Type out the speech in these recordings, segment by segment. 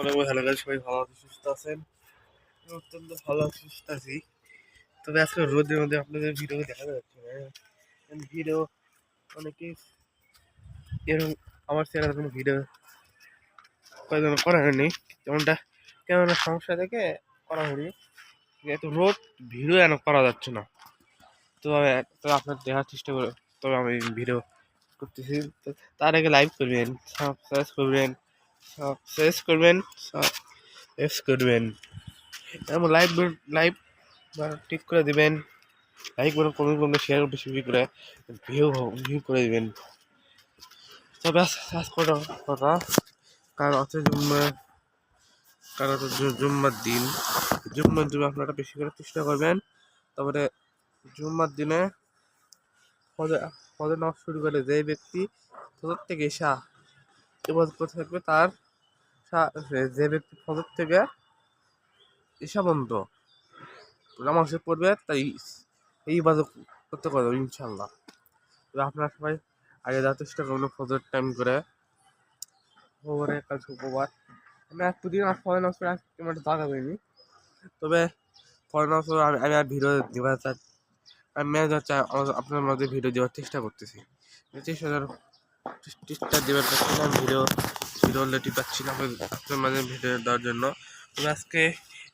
অনেক ভালো লাগে সবাই ভালো আছেন, সুস্থ আছেন? অত্যন্ত ভালো আছি, সুস্থ আছি। তবে আজকে রোদের মধ্যে আপনাদের ভিডিও দেখা যাচ্ছে না। ভিডিও অনেকেই এরকম আমার চ্যানেলে কোনো ভিডিও কয়েকজন করা হয়নি। যেমনটা কেমন সমস্যা থেকে করা হয়নি। এত রোদ, ভিডিও এন করা যাচ্ছে না। তো আমি তো আপনার দেখার চেষ্টা করে তবে আমি ভিডিও করতেছি। তার আগে লাইভ করবেন সাবস্ক্রাইব করবেন। সাবস্ক্রাইব করবেন। সাবস্ক্রাইব করবেন। এমন লাইভ লাইভ ঠিক করে দিবেন। লাইক করে কমেন্ট করবেন শেয়ার বেশি বেশি করে ভিউ ভিউ করে দিবেন। তবে আজ কটা কথা কারণ হচ্ছে কারণ হচ্ছে জুম্মার দিন? জুম্মার দিনে আপনারা বেশি করে চেষ্টা করবেন। তারপরে জুম্মার দিনে ফজর নামাজ শুরু করে যে ব্যক্তি ফজর থেকে এসা ইবাদত করতে থাকবে তার যে ব্যক্তি ফজর থেকে এসা বন্ধ নামাজে পড়বে, তাই এই ইবাদত করতে পারবে ইনশাল্লাহ আপনারা সবাই আগে যাওয়ার চেষ্টা করবেন ফজর টাইম করে। ওভারে কাজ উপবার আমি এক দুদিন আর ফরেন পড়ে তেমন একটা জায়গা পাইনি তবে ফরেন পড়ে আমি আর ভিডিও দেওয়ার চাই আমি ম্যাচ হচ্ছে আপনার মধ্যে ভিডিও দেওয়ার চেষ্টা করতেছি। চেষ্টা চেষ্টা দেওয়ার পাচ্ছি না ভিডিও ভিডিও অলরেডি পাচ্ছি না আপনার মাঝে ভিডিও দেওয়ার জন্য। আজকে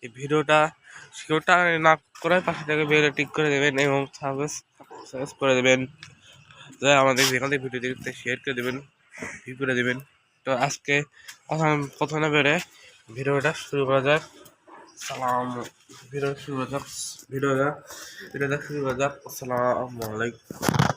এই ভিডিওটা ভিডিওটা না করে পাশে থেকে ভিডিও টিক করে দেবেন এবং সাবস্ক্রাইব করে দেবেন। আমাদের যেখান থেকে ভিডিও দেখতে শেয়ার করে দেবেন ভিউ করে দেবেন। তো আজকে প্রথম, প্রথমে বেড়ে ভিডিওটা শুরু করা যাক। সালাম ভিডিও শুরু করা যাক ভিডিওটা ভিডিওটা শুরু করা যাক। আসসালামু আলাইকুম।